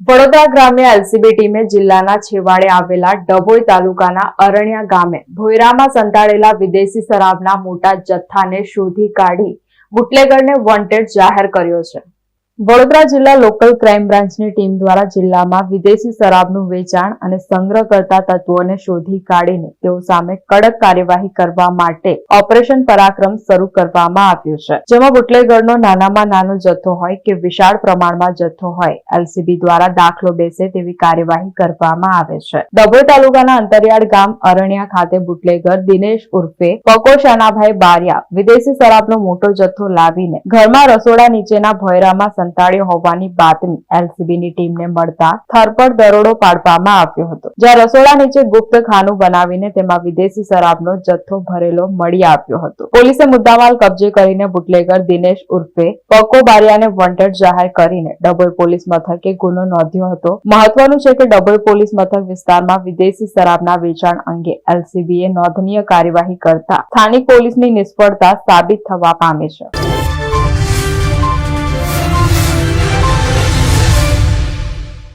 વડોદરા ગ્રામ્ય એલસીબી ટીમે જિલ્લાના છેવાડે આવેલા ડભોઈ તાલુકાના અરણ્યા ગામે ભોયરામાં સંતાડેલા વિદેશી શરાબના મોટા જથ્થાને શોધી કાઢી બુટલેગરને વોન્ટેડ જાહેર કર્યો છે. વડોદરા જિલ્લા લોકલ ક્રાઇમ બ્રાન્ચની ટીમ દ્વારા જિલ્લામાં વિદેશી શરાબનું વેચાણ અને સંગ્રહ કરતા તત્વોને શોધી કાઢીને તેઓ સામે કડક કાર્યવાહી કરવા માટે ઓપરેશન પરાક્રમ શરૂ કરવામાં આવ્યું છે. જેમાં બુટલેગરનો નાનામાં નાનો જથ્થો હોય કે વિશાળ પ્રમાણમાં જથ્થો હોય, એલસીબી દ્વારા દાખલો બેસે તેવી કાર્યવાહી કરવામાં આવે છે. ડભોઈ તાલુકાના અંતરિયાળ ગામ અરણ્યા ખાતે બુટલેગર દિનેશ ઉર્ફે પકો શાનાભાઈ બારિયા વિદેશી શરાબનો મોટો જથ્થો લાવીને ઘરમાં રસોડા નીચેના ભોયરામાં સંતાડ્યો હોવાની બાતમી એલસીબીની ટીમને મળતા થરપડ દરોડો પાડવામાં આવ્યો હતો. જ્યાં રસોડા નીચે ગુપ્ત ખાનું બનાવીને તેમાં વિદેશી શરાબનો જથ્થો ભરેલો મળી આવ્યો હતો. પોલીસે મુદ્દામાલ કબજે કરીને બુટલેગર દિનેશ ઉર્ફે પકો બારિયાને વોન્ટેડ જાહેર કરીને ડભોઈ પોલીસ મથકે ગુનો નોંધ્યો હતો. મહત્વનું છે કે ડભોઈ પોલીસ મથક વિસ્તારમાં વિદેશી શરાબના વેચાણ અંગે એલસીબીએ નોંધનીય કાર્યવાહી કરતા સ્થાનિક પોલીસની નિષ્ફળતા સાબિત થવા પામે છે.